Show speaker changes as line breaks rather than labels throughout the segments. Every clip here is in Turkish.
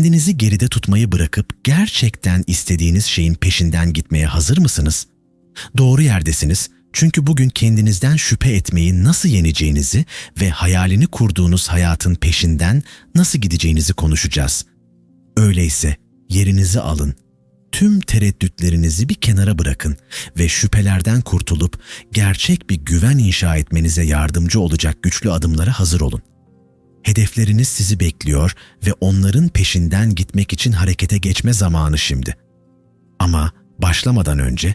Kendinizi geride tutmayı bırakıp gerçekten istediğiniz şeyin peşinden gitmeye hazır mısınız? Doğru yerdesiniz. Çünkü bugün kendinizden şüphe etmeyi nasıl yeneceğinizi ve hayalini kurduğunuz hayatın peşinden nasıl gideceğinizi konuşacağız. Öyleyse yerinizi alın. Tüm tereddütlerinizi bir kenara bırakın ve şüphelerden kurtulup gerçek bir güven inşa etmenize yardımcı olacak güçlü adımlara hazır olun. Hedefleriniz sizi bekliyor ve onların peşinden gitmek için harekete geçme zamanı şimdi. Ama başlamadan önce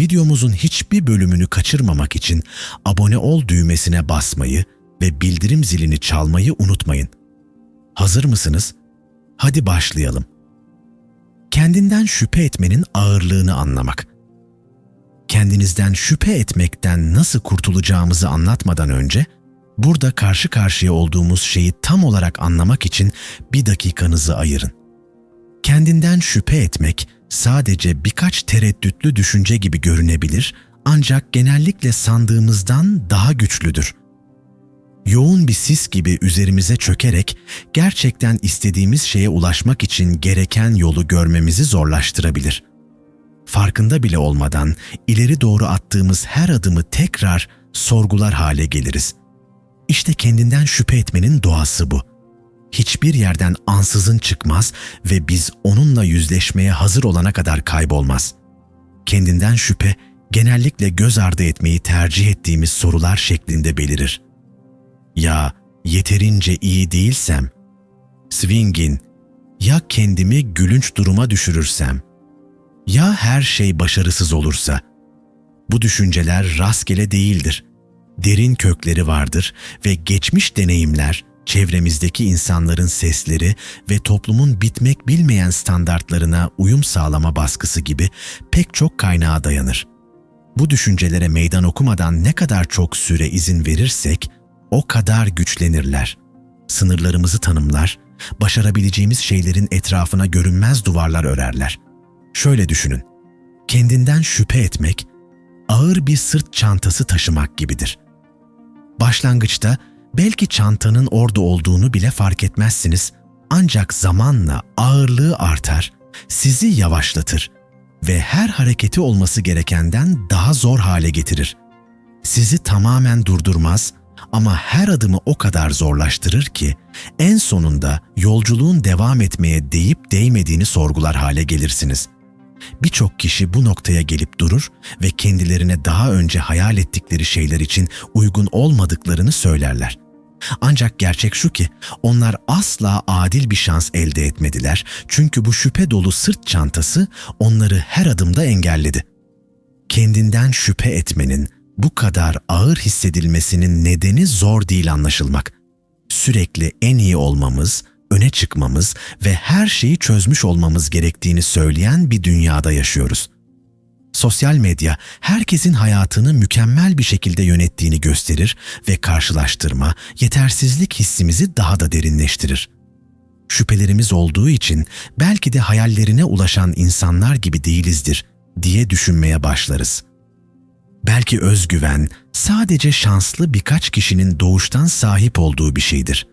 videomuzun hiçbir bölümünü kaçırmamak için abone ol düğmesine basmayı ve bildirim zilini çalmayı unutmayın. Hazır mısınız? Hadi başlayalım. Kendinden şüphe etmenin ağırlığını anlamak. Kendinizden şüphe etmekten nasıl kurtulacağımızı anlatmadan önce burada karşı karşıya olduğumuz şeyi tam olarak anlamak için bir dakikanızı ayırın. Kendinden şüphe etmek sadece birkaç tereddütlü düşünce gibi görünebilir ancak genellikle sandığımızdan daha güçlüdür. Yoğun bir sis gibi üzerimize çökerek gerçekten istediğimiz şeye ulaşmak için gereken yolu görmemizi zorlaştırabilir. Farkında bile olmadan ileri doğru attığımız her adımı tekrar sorgular hale geliriz. İşte kendinden şüphe etmenin doğası bu hiçbir yerden ansızın çıkmaz ve biz onunla yüzleşmeye hazır olana kadar kaybolmaz. Kendinden şüphe genellikle göz ardı etmeyi tercih ettiğimiz sorular şeklinde belirir. Ya yeterince iyi değilsem? Swingin, ya kendimi gülünç duruma düşürürsem? Ya her şey başarısız olursa? Bu düşünceler rastgele değildir. Derin kökleri vardır ve geçmiş deneyimler, çevremizdeki insanların sesleri ve toplumun bitmek bilmeyen standartlarına uyum sağlama baskısı gibi pek çok kaynağa dayanır. Bu düşüncelere meydan okumadan ne kadar çok süre izin verirsek o kadar güçlenirler. Sınırlarımızı tanımlar, başarabileceğimiz şeylerin etrafına görünmez duvarlar örerler. Şöyle düşünün. Kendinden şüphe etmek ağır bir sırt çantası taşımak gibidir. Başlangıçta Belki çantanın orada olduğunu bile fark etmezsiniz. Ancak zamanla ağırlığı artar, sizi yavaşlatır ve her hareketi olması gerekenden daha zor hale getirir. Sizi tamamen durdurmaz ama her adımı o kadar zorlaştırır ki en sonunda yolculuğun devam etmeye değip değmediğini sorgular hale gelirsiniz. Birçok kişi bu noktaya gelip durur ve kendilerine daha önce hayal ettikleri şeyler için uygun olmadıklarını söylerler. Ancak gerçek şu ki onlar asla adil bir şans elde etmediler çünkü bu şüphe dolu sırt çantası onları her adımda engelledi. Kendinden şüphe etmenin bu kadar ağır hissedilmesinin nedeni zor değil anlaşılmak. Sürekli en iyi olmamız, öne çıkmamız ve her şeyi çözmüş olmamız gerektiğini söyleyen bir dünyada yaşıyoruz. Sosyal medya herkesin hayatını mükemmel bir şekilde yönettiğini gösterir ve karşılaştırma, yetersizlik hissimizi daha da derinleştirir. Şüphelerimiz olduğu için belki de hayallerine ulaşan insanlar gibi değilizdir diye düşünmeye başlarız. Belki özgüven sadece şanslı birkaç kişinin doğuştan sahip olduğu bir şeydir.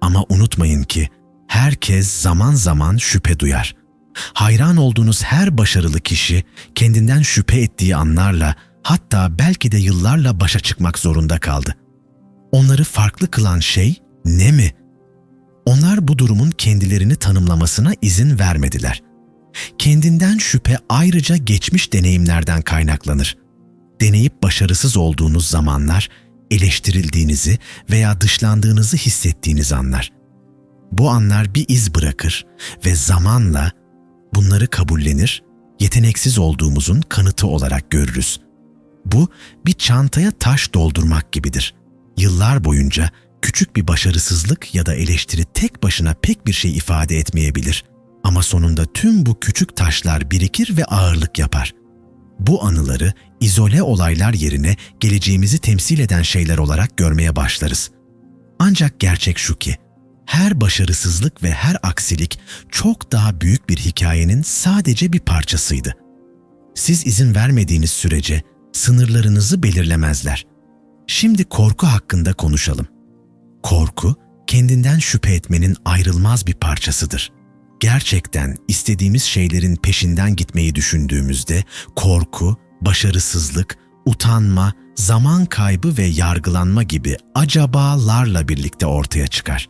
Ama unutmayın ki herkes zaman zaman şüphe duyar.'' Hayran olduğunuz her başarılı kişi kendinden şüphe ettiği anlarla hatta belki de yıllarla başa çıkmak zorunda kaldı. Onları farklı kılan şey ne mi? Onlar bu durumun kendilerini tanımlamasına izin vermediler. Kendinden şüphe ayrıca geçmiş deneyimlerden kaynaklanır. Deneyip başarısız olduğunuz zamanlar eleştirildiğinizi veya dışlandığınızı hissettiğiniz anlar. Bu anlar bir iz bırakır ve zamanla bunları kabullenir, yeteneksiz olduğumuzun kanıtı olarak görürüz. Bu bir çantaya taş doldurmak gibidir. Yıllar boyunca küçük bir başarısızlık ya da eleştiri tek başına pek bir şey ifade etmeyebilir. Ama sonunda tüm bu küçük taşlar birikir ve ağırlık yapar. Bu anıları izole olaylar yerine geleceğimizi temsil eden şeyler olarak görmeye başlarız. Ancak gerçek şu ki, her başarısızlık ve her aksilik çok daha büyük bir hikayenin sadece bir parçasıydı. Siz izin vermediğiniz sürece sınırlarınızı belirlemezler. Şimdi korku hakkında konuşalım. Korku, kendinden şüphe etmenin ayrılmaz bir parçasıdır. gerçekten istediğimiz şeylerin peşinden gitmeyi düşündüğümüzde korku, başarısızlık, utanma, zaman kaybı ve yargılanma gibi acabalarla birlikte ortaya çıkar.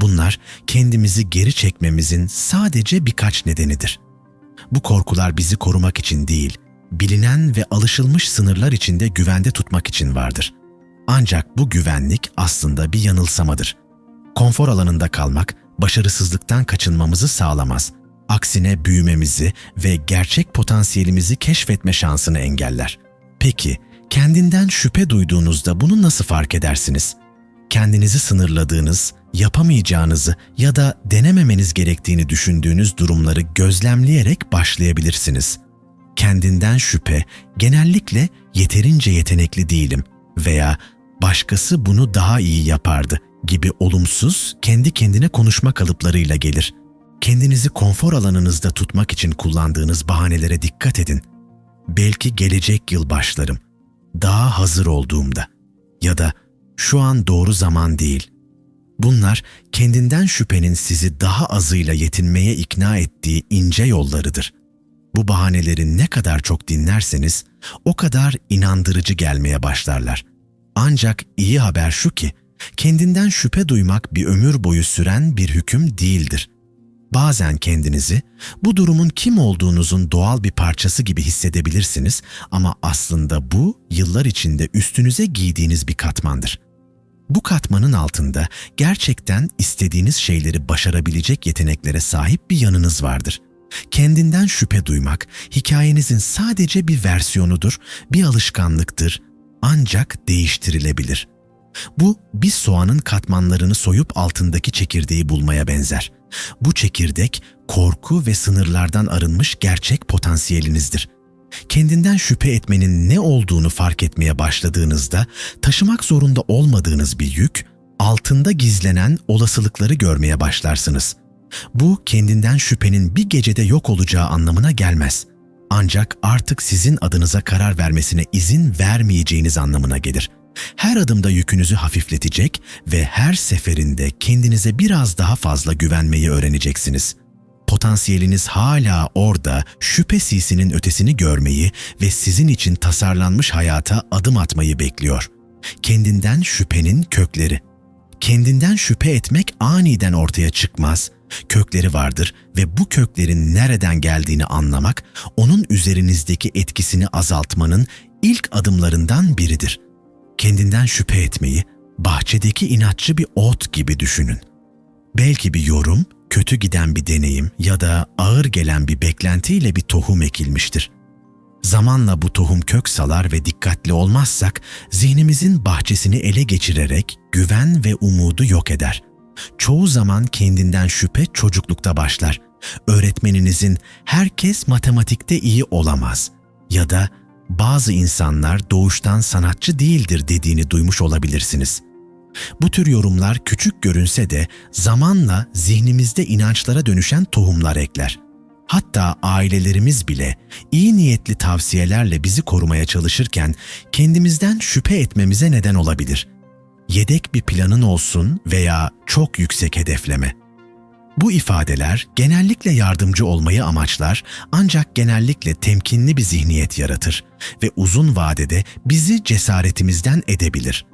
Bunlar kendimizi geri çekmemizin sadece birkaç nedenidir. Bu korkular bizi korumak için değil, bilinen ve alışılmış sınırlar içinde güvende tutmak için vardır. Ancak bu güvenlik aslında bir yanılsamadır. Konfor alanında kalmak başarısızlıktan kaçınmamızı sağlamaz. Aksine büyümemizi ve gerçek potansiyelimizi keşfetme şansını engeller. Peki, kendinden şüphe duyduğunuzda bunu nasıl fark edersiniz? Kendinizi sınırladığınız, yapamayacağınızı ya da denememeniz gerektiğini düşündüğünüz durumları gözlemleyerek başlayabilirsiniz. Kendinden şüphe genellikle yeterince yetenekli değilim veya başkası bunu daha iyi yapardı gibi olumsuz, kendi kendine konuşma kalıplarıyla gelir. Kendinizi konfor alanınızda tutmak için kullandığınız bahanelere dikkat edin. Belki gelecek yıl başlarım. Daha hazır olduğumda ya da şu an doğru zaman değil. Bunlar kendinden şüphenin sizi daha azıyla yetinmeye ikna ettiği ince yollarıdır. Bu bahaneleri ne kadar çok dinlerseniz o kadar inandırıcı gelmeye başlarlar. Ancak iyi haber şu ki kendinden şüphe duymak bir ömür boyu süren bir hüküm değildir. Bazen kendinizi bu durumun kim olduğunuzun doğal bir parçası gibi hissedebilirsiniz ama aslında bu yıllar içinde üstünüze giydiğiniz bir katmandır. Bu katmanın altında gerçekten istediğiniz şeyleri başarabilecek yeteneklere sahip bir yanınız vardır. Kendinden şüphe duymak hikayenizin sadece bir versiyonudur, bir alışkanlıktır ancak değiştirilebilir.'' Bu bir soğanın katmanlarını soyup altındaki çekirdeği bulmaya benzer. Bu çekirdek korku ve sınırlardan arınmış gerçek potansiyelinizdir. Kendinden şüphe etmenin ne olduğunu fark etmeye başladığınızda taşımak zorunda olmadığınız bir yük, altında gizlenen olasılıkları görmeye başlarsınız. Bu kendinden şüphenin bir gecede yok olacağı anlamına gelmez. Ancak artık sizin adınıza karar vermesine izin vermeyeceğiniz anlamına gelir.'' Her adımda yükünüzü hafifletecek ve her seferinde kendinize biraz daha fazla güvenmeyi öğreneceksiniz. Potansiyeliniz hala orada şüphe sisinin ötesini görmeyi ve sizin için tasarlanmış hayata adım atmayı bekliyor. Kendinden şüphenin kökleri. Kendinden şüphe etmek aniden ortaya çıkmaz, kökleri vardır ve bu köklerin nereden geldiğini anlamak, onun üzerinizdeki etkisini azaltmanın ilk adımlarından biridir.'' kendinden şüphe etmeyi bahçedeki inatçı bir ot gibi düşünün. Belki bir yorum, kötü giden bir deneyim ya da ağır gelen bir beklentiyle bir tohum ekilmiştir. Zamanla bu tohum kök salar ve dikkatli olmazsak zihnimizin bahçesini ele geçirerek güven ve umudu yok eder. Çoğu zaman kendinden şüphe çocuklukta başlar. Öğretmeninizin herkes matematikte iyi olamaz ya da bazı insanlar doğuştan sanatçı değildir dediğini duymuş olabilirsiniz. Bu tür yorumlar küçük görünse de zamanla zihnimizde inançlara dönüşen tohumlar ekler. Hatta ailelerimiz bile iyi niyetli tavsiyelerle bizi korumaya çalışırken kendimizden şüphe etmemize neden olabilir. Yedek bir planın olsun veya çok yüksek hedefleme. Bu ifadeler genellikle yardımcı olmayı amaçlar ancak genellikle temkinli bir zihniyet yaratır ve uzun vadede bizi cesaretimizden edebilir.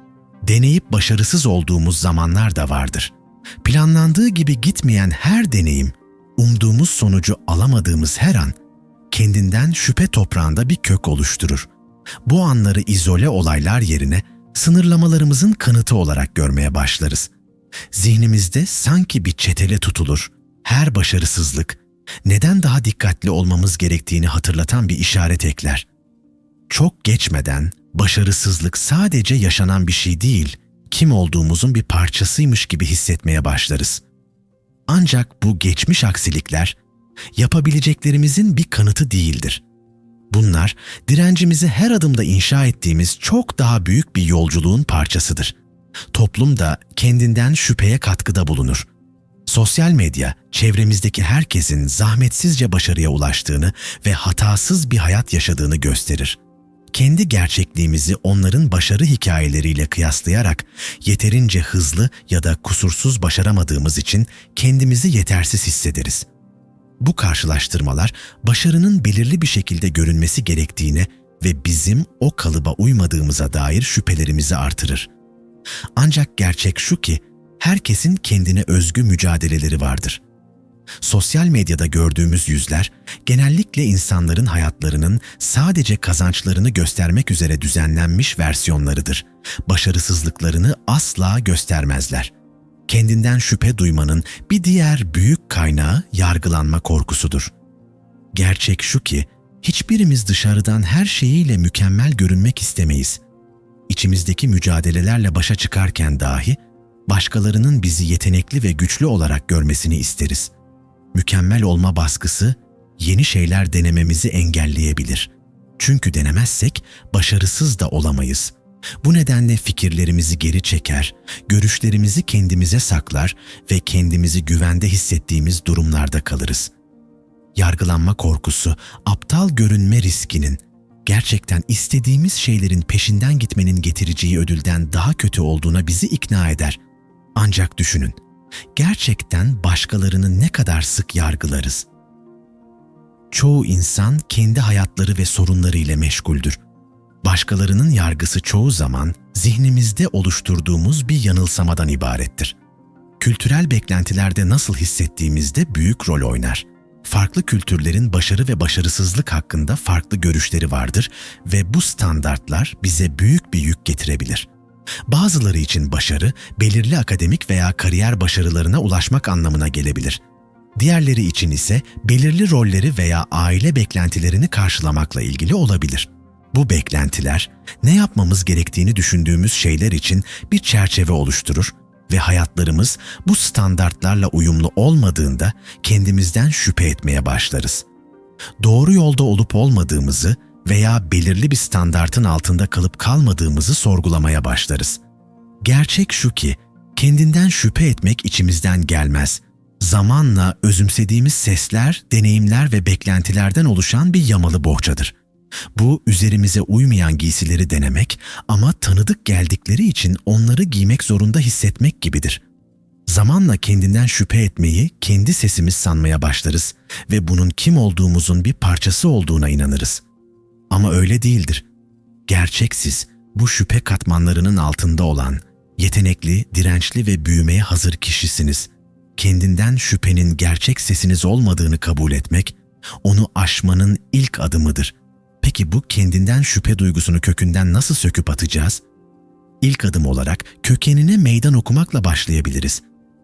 Deneyip başarısız olduğumuz zamanlar da vardır. Planlandığı gibi gitmeyen her deneyim, umduğumuz sonucu alamadığımız her an kendinden şüphe toprağında bir kök oluşturur. Bu anları izole olaylar yerine sınırlamalarımızın kanıtı olarak görmeye başlarız zihnimizde sanki bir çetele tutulur. Her başarısızlık neden daha dikkatli olmamız gerektiğini hatırlatan bir işaret ekler. Çok geçmeden başarısızlık sadece yaşanan bir şey değil, kim olduğumuzun bir parçasıymış gibi hissetmeye başlarız. Ancak bu geçmiş aksilikler yapabileceklerimizin bir kanıtı değildir. Bunlar direncimizi her adımda inşa ettiğimiz çok daha büyük bir yolculuğun parçasıdır.'' toplum da kendinden şüpheye katkıda bulunur. Sosyal medya, çevremizdeki herkesin zahmetsizce başarıya ulaştığını ve hatasız bir hayat yaşadığını gösterir. Kendi gerçekliğimizi onların başarı hikayeleriyle kıyaslayarak yeterince hızlı ya da kusursuz başaramadığımız için kendimizi yetersiz hissederiz. Bu karşılaştırmalar başarının belirli bir şekilde görünmesi gerektiğine ve bizim o kalıba uymadığımıza dair şüphelerimizi artırır. Ancak gerçek şu ki herkesin kendine özgü mücadeleleri vardır. Sosyal medyada gördüğümüz yüzler genellikle insanların hayatlarının sadece kazançlarını göstermek üzere düzenlenmiş versiyonlarıdır. Başarısızlıklarını asla göstermezler. Kendinden şüphe duymanın bir diğer büyük kaynağı yargılanma korkusudur. Gerçek şu ki hiçbirimiz dışarıdan her şeyiyle mükemmel görünmek istemeyiz. İçimizdeki mücadelelerle başa çıkarken dahi başkalarının bizi yetenekli ve güçlü olarak görmesini isteriz. Mükemmel olma baskısı yeni şeyler denememizi engelleyebilir. Çünkü denemezsek başarısız da olamayız. Bu nedenle fikirlerimizi geri çeker, görüşlerimizi kendimize saklar ve kendimizi güvende hissettiğimiz durumlarda kalırız. Yargılanma korkusu, aptal görünme riskinin, gerçekten istediğimiz şeylerin peşinden gitmenin getireceği ödülden daha kötü olduğuna bizi ikna eder. Ancak düşünün, gerçekten başkalarını ne kadar sık yargılarız? Çoğu insan kendi hayatları ve sorunları ile meşguldür. Başkalarının yargısı çoğu zaman zihnimizde oluşturduğumuz bir yanılsamadan ibarettir. Kültürel beklentilerde nasıl hissettiğimizde büyük rol oynar. Farklı kültürlerin başarı ve başarısızlık hakkında farklı görüşleri vardır ve bu standartlar bize büyük bir yük getirebilir. Bazıları için başarı, belirli akademik veya kariyer başarılarına ulaşmak anlamına gelebilir. Diğerleri için ise belirli rolleri veya aile beklentilerini karşılamakla ilgili olabilir. Bu beklentiler, ne yapmamız gerektiğini düşündüğümüz şeyler için bir çerçeve oluşturur ve hayatlarımız bu standartlarla uyumlu olmadığında kendimizden şüphe etmeye başlarız. Doğru yolda olup olmadığımızı veya belirli bir standartın altında kalıp kalmadığımızı sorgulamaya başlarız. Gerçek şu ki, kendinden şüphe etmek içimizden gelmez. Zamanla özümsediğimiz sesler, deneyimler ve beklentilerden oluşan bir yamalı bohçadır. Bu üzerimize uymayan giysileri denemek ama tanıdık geldikleri için onları giymek zorunda hissetmek gibidir. Zamanla kendinden şüphe etmeyi kendi sesimiz sanmaya başlarız ve bunun kim olduğumuzun bir parçası olduğuna inanırız. Ama öyle değildir. Gerçeksiz, bu şüphe katmanlarının altında olan, yetenekli, dirençli ve büyümeye hazır kişisiniz. Kendinden şüphenin gerçek sesiniz olmadığını kabul etmek, onu aşmanın ilk adımıdır. Peki bu kendinden şüphe duygusunu kökünden nasıl söküp atacağız? İlk adım olarak kökenine meydan okumakla başlayabiliriz.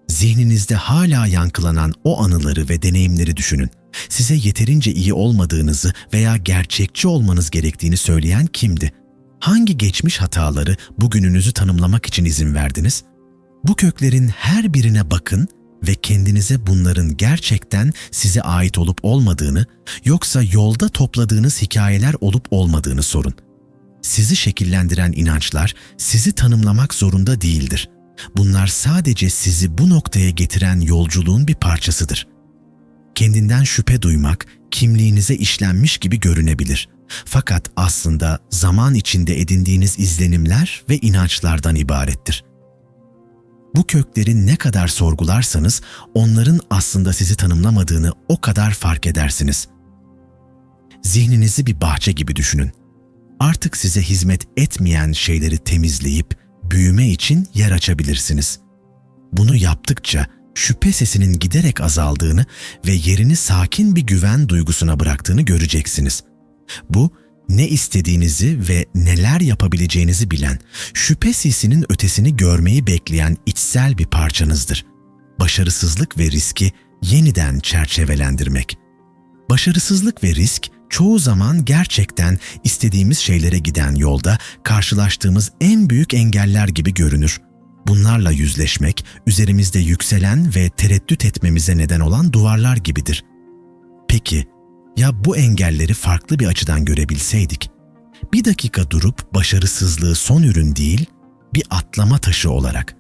Zihninizde hala yankılanan o anıları ve deneyimleri düşünün. Size yeterince iyi olmadığınızı veya gerçekçi olmanız gerektiğini söyleyen kimdi? Hangi geçmiş hataları bugününüzü tanımlamak için izin verdiniz? Bu köklerin her birine bakın ve kendinize bunların gerçekten size ait olup olmadığını yoksa yolda topladığınız hikayeler olup olmadığını sorun. Sizi şekillendiren inançlar sizi tanımlamak zorunda değildir. Bunlar sadece sizi bu noktaya getiren yolculuğun bir parçasıdır. Kendinden şüphe duymak kimliğinize işlenmiş gibi görünebilir. Fakat aslında zaman içinde edindiğiniz izlenimler ve inançlardan ibarettir. Bu kökleri ne kadar sorgularsanız onların aslında sizi tanımlamadığını o kadar fark edersiniz. Zihninizi bir bahçe gibi düşünün. Artık size hizmet etmeyen şeyleri temizleyip büyüme için yer açabilirsiniz. Bunu yaptıkça şüphe sesinin giderek azaldığını ve yerini sakin bir güven duygusuna bıraktığını göreceksiniz. Bu ne istediğinizi ve neler yapabileceğinizi bilen, şüphe sesinin ötesini görmeyi bekleyen içsel bir parçanızdır. Başarısızlık ve riski yeniden çerçevelendirmek. Başarısızlık ve risk çoğu zaman gerçekten istediğimiz şeylere giden yolda karşılaştığımız en büyük engeller gibi görünür. Bunlarla yüzleşmek, üzerimizde yükselen ve tereddüt etmemize neden olan duvarlar gibidir. Peki, ya bu engelleri farklı bir açıdan görebilseydik? Bir dakika durup başarısızlığı son ürün değil, bir atlama taşı olarak,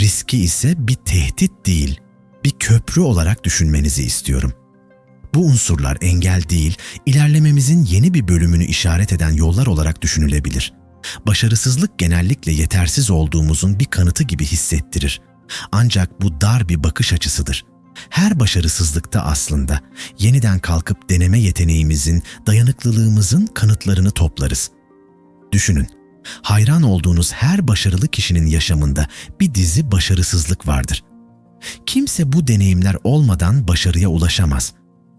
riski ise bir tehdit değil, bir köprü olarak düşünmenizi istiyorum. Bu unsurlar engel değil, ilerlememizin yeni bir bölümünü işaret eden yollar olarak düşünülebilir. Başarısızlık genellikle yetersiz olduğumuzun bir kanıtı gibi hissettirir. Ancak bu dar bir bakış açısıdır. Her başarısızlıkta aslında yeniden kalkıp deneme yeteneğimizin, dayanıklılığımızın kanıtlarını toplarız. Düşünün, hayran olduğunuz her başarılı kişinin yaşamında bir dizi başarısızlık vardır. Kimse bu deneyimler olmadan başarıya ulaşamaz.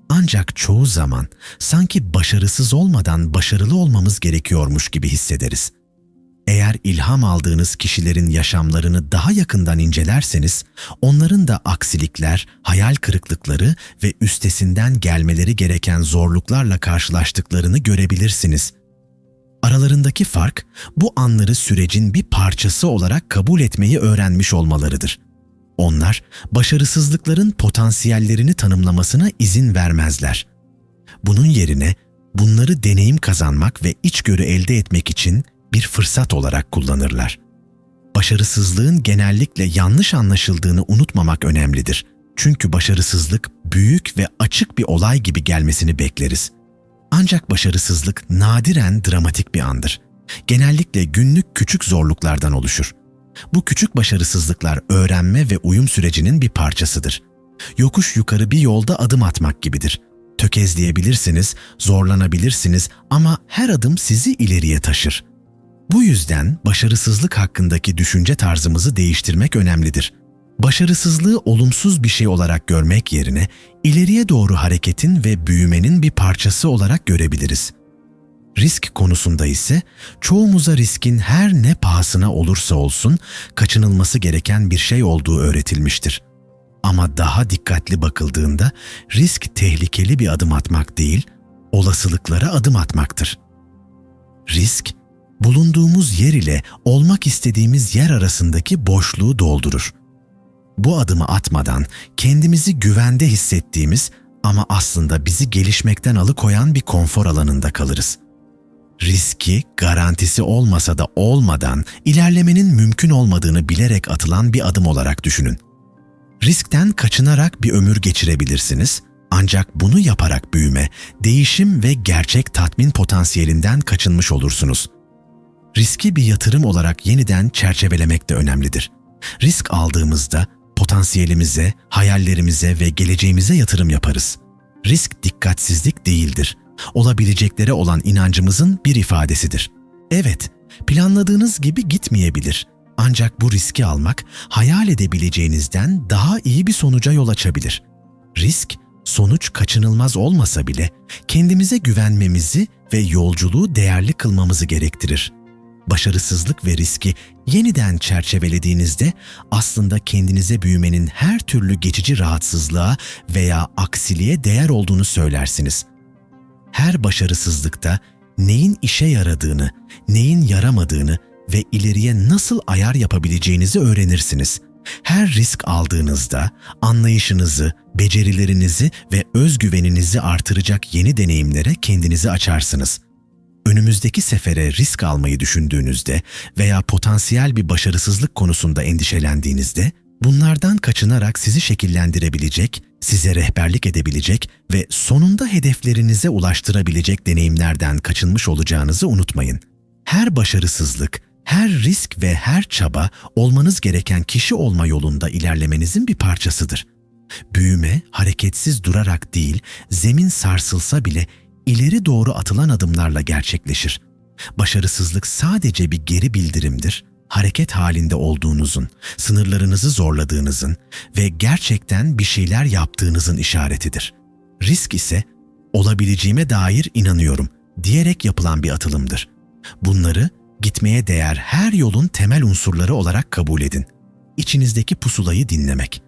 Ancak çoğu zaman sanki başarısız olmadan başarılı olmamız gerekiyormuş gibi hissederiz. Eğer ilham aldığınız kişilerin yaşamlarını daha yakından incelerseniz, onların da aksilikler, hayal kırıklıkları ve üstesinden gelmeleri gereken zorluklarla karşılaştıklarını görebilirsiniz. Aralarındaki fark, bu anları sürecin bir parçası olarak kabul etmeyi öğrenmiş olmalarıdır. Onlar, başarısızlıkların potansiyellerini tanımlamasına izin vermezler. Bunun yerine bunları deneyim kazanmak ve içgörü elde etmek için bir fırsat olarak kullanırlar. Başarısızlığın genellikle yanlış anlaşıldığını unutmamak önemlidir. Çünkü başarısızlık büyük ve açık bir olay gibi gelmesini bekleriz. Ancak başarısızlık nadiren dramatik bir andır. Genellikle günlük küçük zorluklardan oluşur. Bu küçük başarısızlıklar öğrenme ve uyum sürecinin bir parçasıdır. Yokuş yukarı bir yolda adım atmak gibidir. Tökezleyebilirsiniz, zorlanabilirsiniz ama her adım sizi ileriye taşır. Bu yüzden başarısızlık hakkındaki düşünce tarzımızı değiştirmek önemlidir. Başarısızlığı olumsuz bir şey olarak görmek yerine ileriye doğru hareketin ve büyümenin bir parçası olarak görebiliriz. Risk konusunda ise çoğumuza riskin her ne pahasına olursa olsun kaçınılması gereken bir şey olduğu öğretilmiştir. Ama daha dikkatli bakıldığında risk tehlikeli bir adım atmak değil, olasılıklara adım atmaktır. Risk, bulunduğumuz yer ile olmak istediğimiz yer arasındaki boşluğu doldurur. Bu adımı atmadan kendimizi güvende hissettiğimiz ama aslında bizi gelişmekten alıkoyan bir konfor alanında kalırız. Riski, garantisi olmasa da olmadan ilerlemenin mümkün olmadığını bilerek atılan bir adım olarak düşünün. Riskten kaçınarak bir ömür geçirebilirsiniz ancak bunu yaparak büyüme, değişim ve gerçek tatmin potansiyelinden kaçınmış olursunuz riski bir yatırım olarak yeniden çerçevelemek de önemlidir. Risk aldığımızda potansiyelimize, hayallerimize ve geleceğimize yatırım yaparız. Risk dikkatsizlik değildir. Olabileceklere olan inancımızın bir ifadesidir. Evet, planladığınız gibi gitmeyebilir. Ancak bu riski almak hayal edebileceğinizden daha iyi bir sonuca yol açabilir. Risk, sonuç kaçınılmaz olmasa bile kendimize güvenmemizi ve yolculuğu değerli kılmamızı gerektirir başarısızlık ve riski yeniden çerçevelediğinizde aslında kendinize büyümenin her türlü geçici rahatsızlığa veya aksiliğe değer olduğunu söylersiniz. Her başarısızlıkta neyin işe yaradığını, neyin yaramadığını ve ileriye nasıl ayar yapabileceğinizi öğrenirsiniz. Her risk aldığınızda anlayışınızı, becerilerinizi ve özgüveninizi artıracak yeni deneyimlere kendinizi açarsınız önümüzdeki sefere risk almayı düşündüğünüzde veya potansiyel bir başarısızlık konusunda endişelendiğinizde bunlardan kaçınarak sizi şekillendirebilecek, size rehberlik edebilecek ve sonunda hedeflerinize ulaştırabilecek deneyimlerden kaçınmış olacağınızı unutmayın. Her başarısızlık, her risk ve her çaba olmanız gereken kişi olma yolunda ilerlemenizin bir parçasıdır. Büyüme hareketsiz durarak değil, zemin sarsılsa bile ileri doğru atılan adımlarla gerçekleşir. Başarısızlık sadece bir geri bildirimdir. Hareket halinde olduğunuzun, sınırlarınızı zorladığınızın ve gerçekten bir şeyler yaptığınızın işaretidir. Risk ise olabileceğime dair inanıyorum diyerek yapılan bir atılımdır. Bunları gitmeye değer her yolun temel unsurları olarak kabul edin. İçinizdeki pusulayı dinlemek.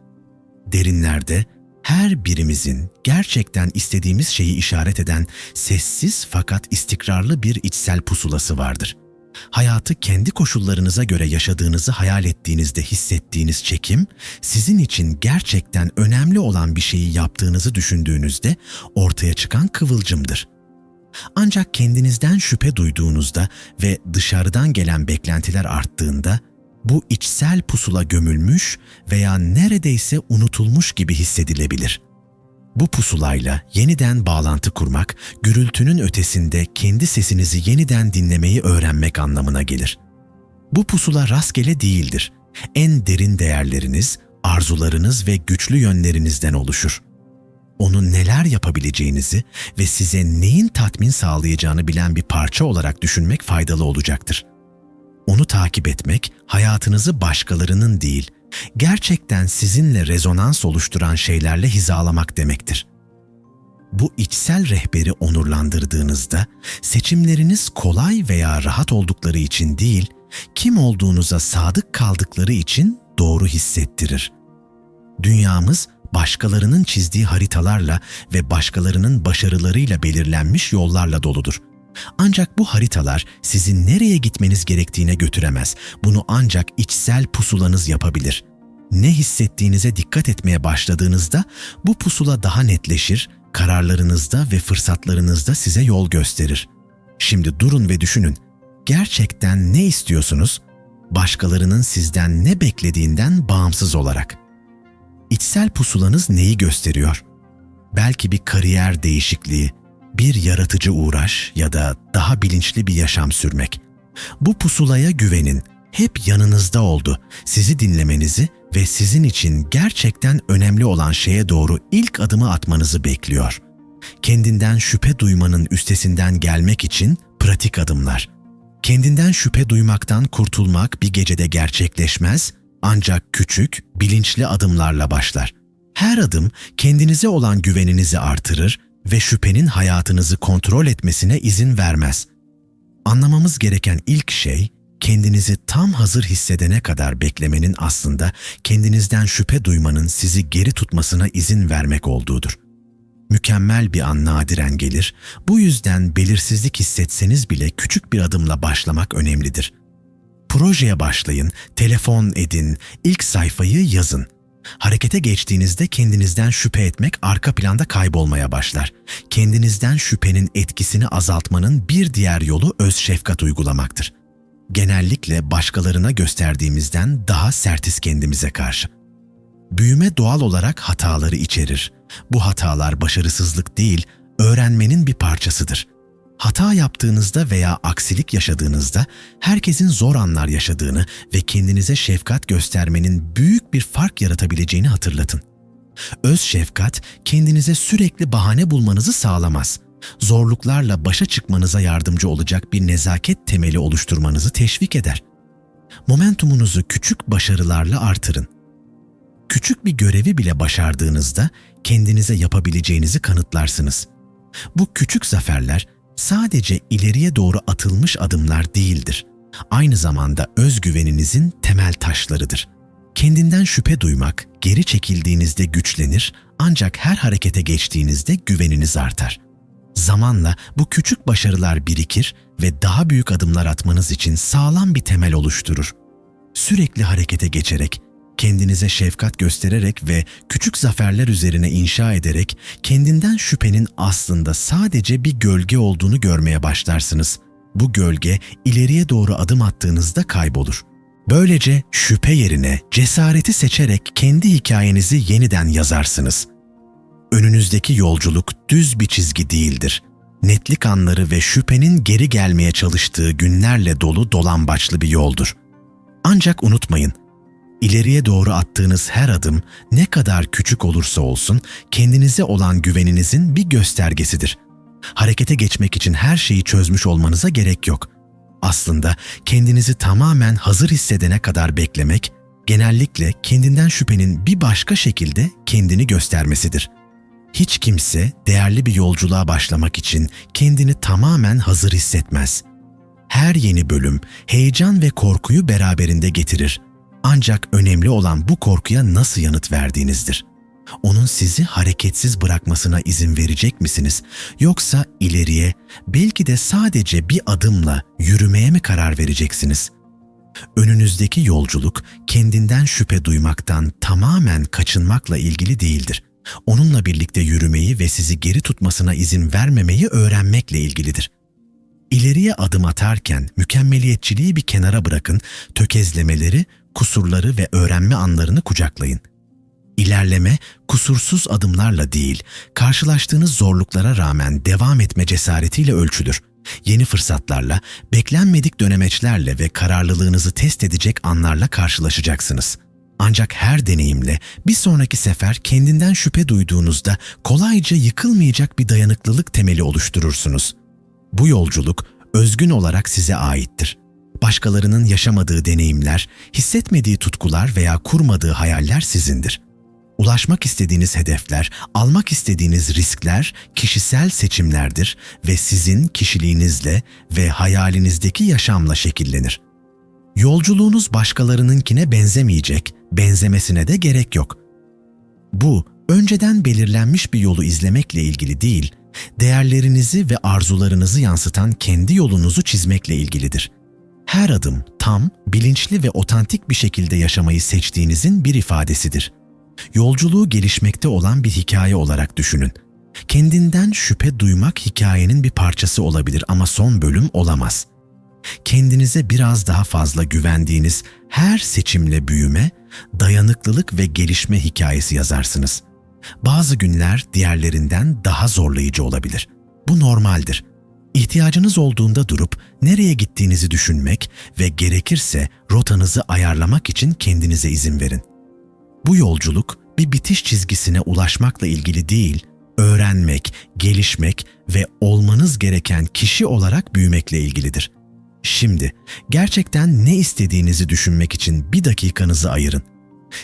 Derinlerde her birimizin gerçekten istediğimiz şeyi işaret eden sessiz fakat istikrarlı bir içsel pusulası vardır. Hayatı kendi koşullarınıza göre yaşadığınızı hayal ettiğinizde hissettiğiniz çekim, sizin için gerçekten önemli olan bir şeyi yaptığınızı düşündüğünüzde ortaya çıkan kıvılcımdır. Ancak kendinizden şüphe duyduğunuzda ve dışarıdan gelen beklentiler arttığında bu içsel pusula gömülmüş veya neredeyse unutulmuş gibi hissedilebilir. Bu pusulayla yeniden bağlantı kurmak, gürültünün ötesinde kendi sesinizi yeniden dinlemeyi öğrenmek anlamına gelir. Bu pusula rastgele değildir. En derin değerleriniz, arzularınız ve güçlü yönlerinizden oluşur. Onu neler yapabileceğinizi ve size neyin tatmin sağlayacağını bilen bir parça olarak düşünmek faydalı olacaktır. Onu takip etmek, hayatınızı başkalarının değil, gerçekten sizinle rezonans oluşturan şeylerle hizalamak demektir. Bu içsel rehberi onurlandırdığınızda seçimleriniz kolay veya rahat oldukları için değil, kim olduğunuza sadık kaldıkları için doğru hissettirir. Dünyamız başkalarının çizdiği haritalarla ve başkalarının başarılarıyla belirlenmiş yollarla doludur. Ancak bu haritalar sizi nereye gitmeniz gerektiğine götüremez. Bunu ancak içsel pusulanız yapabilir. Ne hissettiğinize dikkat etmeye başladığınızda bu pusula daha netleşir, kararlarınızda ve fırsatlarınızda size yol gösterir. Şimdi durun ve düşünün. Gerçekten ne istiyorsunuz? Başkalarının sizden ne beklediğinden bağımsız olarak. İçsel pusulanız neyi gösteriyor? Belki bir kariyer değişikliği, bir yaratıcı uğraş ya da daha bilinçli bir yaşam sürmek. Bu pusulaya güvenin. Hep yanınızda oldu. Sizi dinlemenizi ve sizin için gerçekten önemli olan şeye doğru ilk adımı atmanızı bekliyor. Kendinden şüphe duymanın üstesinden gelmek için pratik adımlar. Kendinden şüphe duymaktan kurtulmak bir gecede gerçekleşmez ancak küçük, bilinçli adımlarla başlar. Her adım kendinize olan güveninizi artırır ve şüphenin hayatınızı kontrol etmesine izin vermez. Anlamamız gereken ilk şey, kendinizi tam hazır hissedene kadar beklemenin aslında kendinizden şüphe duymanın sizi geri tutmasına izin vermek olduğudur. Mükemmel bir an nadiren gelir, bu yüzden belirsizlik hissetseniz bile küçük bir adımla başlamak önemlidir. Projeye başlayın, telefon edin, ilk sayfayı yazın. Harekete geçtiğinizde kendinizden şüphe etmek arka planda kaybolmaya başlar. Kendinizden şüphenin etkisini azaltmanın bir diğer yolu öz şefkat uygulamaktır. Genellikle başkalarına gösterdiğimizden daha sertiz kendimize karşı. Büyüme doğal olarak hataları içerir. Bu hatalar başarısızlık değil, öğrenmenin bir parçasıdır. Hata yaptığınızda veya aksilik yaşadığınızda herkesin zor anlar yaşadığını ve kendinize şefkat göstermenin büyük bir fark yaratabileceğini hatırlatın. Öz şefkat kendinize sürekli bahane bulmanızı sağlamaz. Zorluklarla başa çıkmanıza yardımcı olacak bir nezaket temeli oluşturmanızı teşvik eder. Momentumunuzu küçük başarılarla artırın. Küçük bir görevi bile başardığınızda kendinize yapabileceğinizi kanıtlarsınız. Bu küçük zaferler sadece ileriye doğru atılmış adımlar değildir. Aynı zamanda özgüveninizin temel taşlarıdır. Kendinden şüphe duymak, geri çekildiğinizde güçlenir ancak her harekete geçtiğinizde güveniniz artar. Zamanla bu küçük başarılar birikir ve daha büyük adımlar atmanız için sağlam bir temel oluşturur. Sürekli harekete geçerek kendinize şefkat göstererek ve küçük zaferler üzerine inşa ederek kendinden şüphenin aslında sadece bir gölge olduğunu görmeye başlarsınız. Bu gölge ileriye doğru adım attığınızda kaybolur. Böylece şüphe yerine cesareti seçerek kendi hikayenizi yeniden yazarsınız. Önünüzdeki yolculuk düz bir çizgi değildir. Netlik anları ve şüphenin geri gelmeye çalıştığı günlerle dolu dolambaçlı bir yoldur. Ancak unutmayın, İleriye doğru attığınız her adım ne kadar küçük olursa olsun kendinize olan güveninizin bir göstergesidir. Harekete geçmek için her şeyi çözmüş olmanıza gerek yok. Aslında kendinizi tamamen hazır hissedene kadar beklemek, genellikle kendinden şüphenin bir başka şekilde kendini göstermesidir. Hiç kimse değerli bir yolculuğa başlamak için kendini tamamen hazır hissetmez. Her yeni bölüm heyecan ve korkuyu beraberinde getirir ancak önemli olan bu korkuya nasıl yanıt verdiğinizdir. Onun sizi hareketsiz bırakmasına izin verecek misiniz? Yoksa ileriye, belki de sadece bir adımla yürümeye mi karar vereceksiniz? Önünüzdeki yolculuk kendinden şüphe duymaktan tamamen kaçınmakla ilgili değildir. Onunla birlikte yürümeyi ve sizi geri tutmasına izin vermemeyi öğrenmekle ilgilidir. İleriye adım atarken mükemmeliyetçiliği bir kenara bırakın, tökezlemeleri, kusurları ve öğrenme anlarını kucaklayın. İlerleme kusursuz adımlarla değil, karşılaştığınız zorluklara rağmen devam etme cesaretiyle ölçülür. Yeni fırsatlarla, beklenmedik dönemeçlerle ve kararlılığınızı test edecek anlarla karşılaşacaksınız. Ancak her deneyimle bir sonraki sefer kendinden şüphe duyduğunuzda kolayca yıkılmayacak bir dayanıklılık temeli oluşturursunuz. Bu yolculuk özgün olarak size aittir. Başkalarının yaşamadığı deneyimler, hissetmediği tutkular veya kurmadığı hayaller sizindir. Ulaşmak istediğiniz hedefler, almak istediğiniz riskler kişisel seçimlerdir ve sizin kişiliğinizle ve hayalinizdeki yaşamla şekillenir. Yolculuğunuz başkalarınınkine benzemeyecek, benzemesine de gerek yok. Bu, önceden belirlenmiş bir yolu izlemekle ilgili değil, değerlerinizi ve arzularınızı yansıtan kendi yolunuzu çizmekle ilgilidir. Her adım tam, bilinçli ve otantik bir şekilde yaşamayı seçtiğinizin bir ifadesidir. Yolculuğu gelişmekte olan bir hikaye olarak düşünün. Kendinden şüphe duymak hikayenin bir parçası olabilir ama son bölüm olamaz. Kendinize biraz daha fazla güvendiğiniz her seçimle büyüme, dayanıklılık ve gelişme hikayesi yazarsınız. Bazı günler diğerlerinden daha zorlayıcı olabilir. Bu normaldir. İhtiyacınız olduğunda durup nereye gittiğinizi düşünmek ve gerekirse rotanızı ayarlamak için kendinize izin verin. Bu yolculuk bir bitiş çizgisine ulaşmakla ilgili değil, öğrenmek, gelişmek ve olmanız gereken kişi olarak büyümekle ilgilidir. Şimdi gerçekten ne istediğinizi düşünmek için bir dakikanızı ayırın.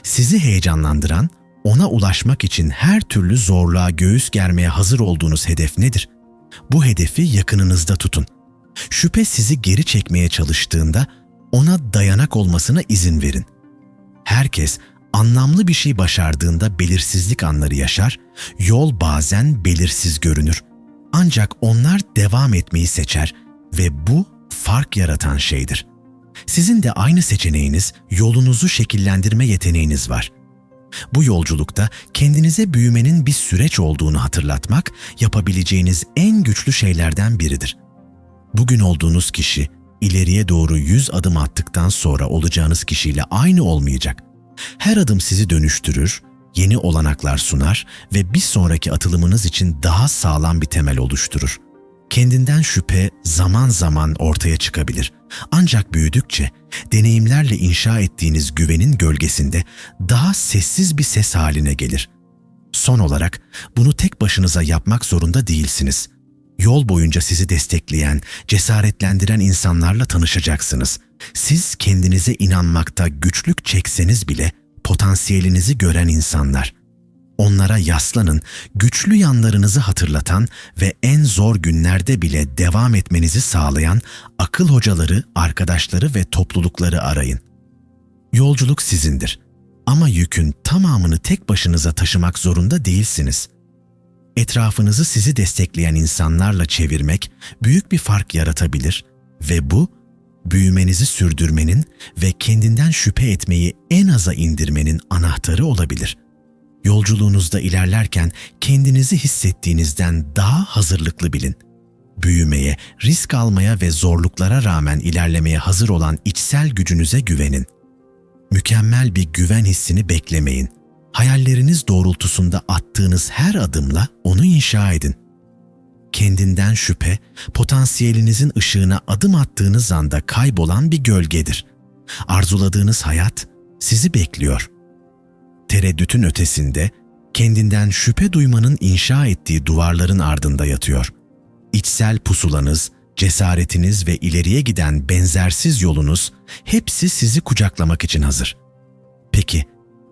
Sizi heyecanlandıran, ona ulaşmak için her türlü zorluğa göğüs germeye hazır olduğunuz hedef nedir? Bu hedefi yakınınızda tutun. Şüphe sizi geri çekmeye çalıştığında ona dayanak olmasına izin verin. Herkes anlamlı bir şey başardığında belirsizlik anları yaşar, yol bazen belirsiz görünür. Ancak onlar devam etmeyi seçer ve bu fark yaratan şeydir. Sizin de aynı seçeneğiniz, yolunuzu şekillendirme yeteneğiniz var. Bu yolculukta kendinize büyümenin bir süreç olduğunu hatırlatmak yapabileceğiniz en güçlü şeylerden biridir. Bugün olduğunuz kişi ileriye doğru yüz adım attıktan sonra olacağınız kişiyle aynı olmayacak. Her adım sizi dönüştürür, yeni olanaklar sunar ve bir sonraki atılımınız için daha sağlam bir temel oluşturur. Kendinden şüphe zaman zaman ortaya çıkabilir. Ancak büyüdükçe deneyimlerle inşa ettiğiniz güvenin gölgesinde daha sessiz bir ses haline gelir. Son olarak bunu tek başınıza yapmak zorunda değilsiniz. Yol boyunca sizi destekleyen, cesaretlendiren insanlarla tanışacaksınız. Siz kendinize inanmakta güçlük çekseniz bile potansiyelinizi gören insanlar. Onlara yaslanın, güçlü yanlarınızı hatırlatan ve en zor günlerde bile devam etmenizi sağlayan akıl hocaları, arkadaşları ve toplulukları arayın. Yolculuk sizindir ama yükün tamamını tek başınıza taşımak zorunda değilsiniz. Etrafınızı sizi destekleyen insanlarla çevirmek büyük bir fark yaratabilir ve bu büyümenizi sürdürmenin ve kendinden şüphe etmeyi en aza indirmenin anahtarı olabilir. Yolculuğunuzda ilerlerken kendinizi hissettiğinizden daha hazırlıklı bilin. Büyümeye, risk almaya ve zorluklara rağmen ilerlemeye hazır olan içsel gücünüze güvenin. Mükemmel bir güven hissini beklemeyin. Hayalleriniz doğrultusunda attığınız her adımla onu inşa edin. Kendinden şüphe, potansiyelinizin ışığına adım attığınız anda kaybolan bir gölgedir. Arzuladığınız hayat sizi bekliyor tereddütün ötesinde, kendinden şüphe duymanın inşa ettiği duvarların ardında yatıyor. İçsel pusulanız, cesaretiniz ve ileriye giden benzersiz yolunuz hepsi sizi kucaklamak için hazır. Peki,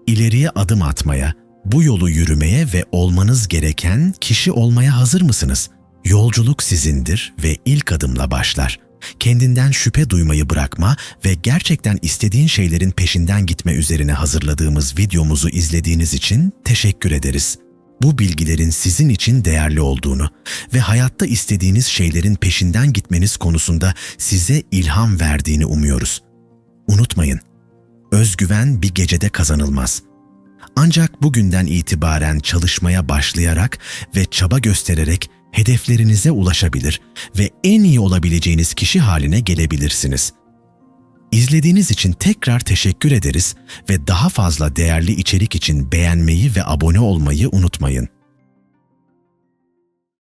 ileriye adım atmaya, bu yolu yürümeye ve olmanız gereken kişi olmaya hazır mısınız? Yolculuk sizindir ve ilk adımla başlar.'' Kendinden şüphe duymayı bırakma ve gerçekten istediğin şeylerin peşinden gitme üzerine hazırladığımız videomuzu izlediğiniz için teşekkür ederiz. Bu bilgilerin sizin için değerli olduğunu ve hayatta istediğiniz şeylerin peşinden gitmeniz konusunda size ilham verdiğini umuyoruz. Unutmayın, özgüven bir gecede kazanılmaz. Ancak bugünden itibaren çalışmaya başlayarak ve çaba göstererek hedeflerinize ulaşabilir ve en iyi olabileceğiniz kişi haline gelebilirsiniz. İzlediğiniz için tekrar teşekkür ederiz ve daha fazla değerli içerik için beğenmeyi ve abone olmayı unutmayın.